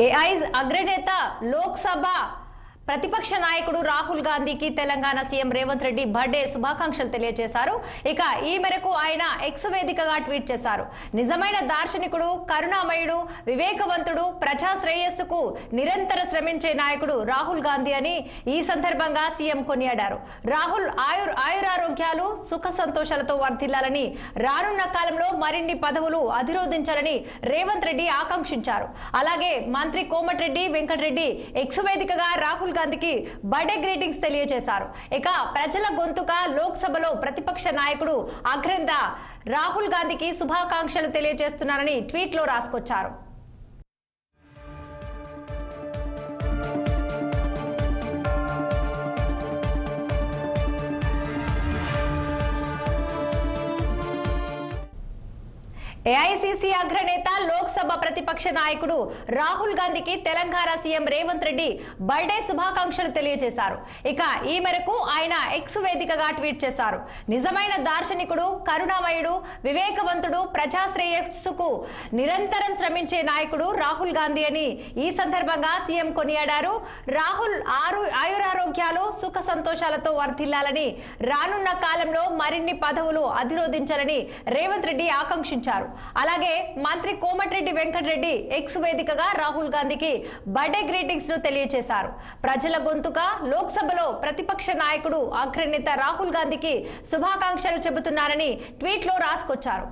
ఏఐజ్ అగ్రనేత లోక్సభ ప్రతిపక్ష నాయకుడు రాహుల్ గాంధీకి తెలంగాణ సీఎం రేవంత్ రెడ్డి బర్త్డే శుభాకాంక్షలు తెలియజేశారు. ఇక ఈ మేరకు ఆయన ఎక్స్ వేదికగా ట్వీట్ చేశారు. నిజమైన దార్శనికుడు కరుణామయుడు వివేకవంతుడు ప్రజా శ్రేయస్సుకు నిరంతర శ్రమించే నాయకుడు రాహుల్ గాంధీ అని ఈ సందర్భంగా సీఎం కొనియాడారు. రాహుల్ ఆయుర్ ఆయురారోగ్యాలు సుఖ సంతోషాలతో వర్ధిల్లాలని రానున్న కాలంలో మరిన్ని పదవులు అధిరోధించాలని రేవంత్ రెడ్డి ఆకాంక్షించారు. అలాగే మంత్రి కోమటిరెడ్డి వెంకటరెడ్డి ఎక్స్ వేదికగా రాహుల్ గాంధీకి బర్త్డే గ్రీటింగ్స్ తెలియజేశారు. ఇక ప్రజల గొంతుక లోక్సభలో ప్రతిపక్ష నాయకుడు అగ్రంద రాహుల్ గాంధీకి శుభాకాంక్షలు తెలియజేస్తున్నారని ట్వీట్లో రాసుకొచ్చారు. ఏఐసిసి అగ్రనేత లోక్సభ ప్రతిపక్ష నాయకుడు రాహుల్ గాంధీకి తెలంగాణ సీఎం రేవంత్ రెడ్డి బర్త్డే శుభాకాంక్షలు తెలియజేశారు. ఇక ఈ మేరకు ఆయన ఎక్స్ వేదికగా ట్వీట్ చేశారు. నిజమైన దార్శనికుడు కరుణామయుడు వివేకవంతుడు ప్రజాశ్రేయస్సుకు నిరంతరం శ్రమించే నాయకుడు రాహుల్ గాంధీ అని ఈ సందర్భంగా సీఎం కొనియాడారు. రాహుల్ ఆరు ఆయురారోగ్యాలు సుఖ సంతోషాలతో వర్ధిల్లాలని రానున్న కాలంలో మరిన్ని పదవులు అధిరోధించాలని రేవంత్ రెడ్డి ఆకాంక్షించారు. అలాగే మంత్రి కోమటిరెడ్డి వెంకటరెడ్డి ఎక్స్ వేదికగా రాహుల్ గాంధీకి బర్త్డే గ్రీటింగ్స్ను తెలియజేశారు ప్రజల గొంతుక లోక్సభలో ప్రతిపక్ష నాయకుడు అగ్రనేత రాహుల్ గాంధీకి శుభాకాంక్షలు చెబుతున్నారని ట్వీట్లో రాసుకొచ్చారు.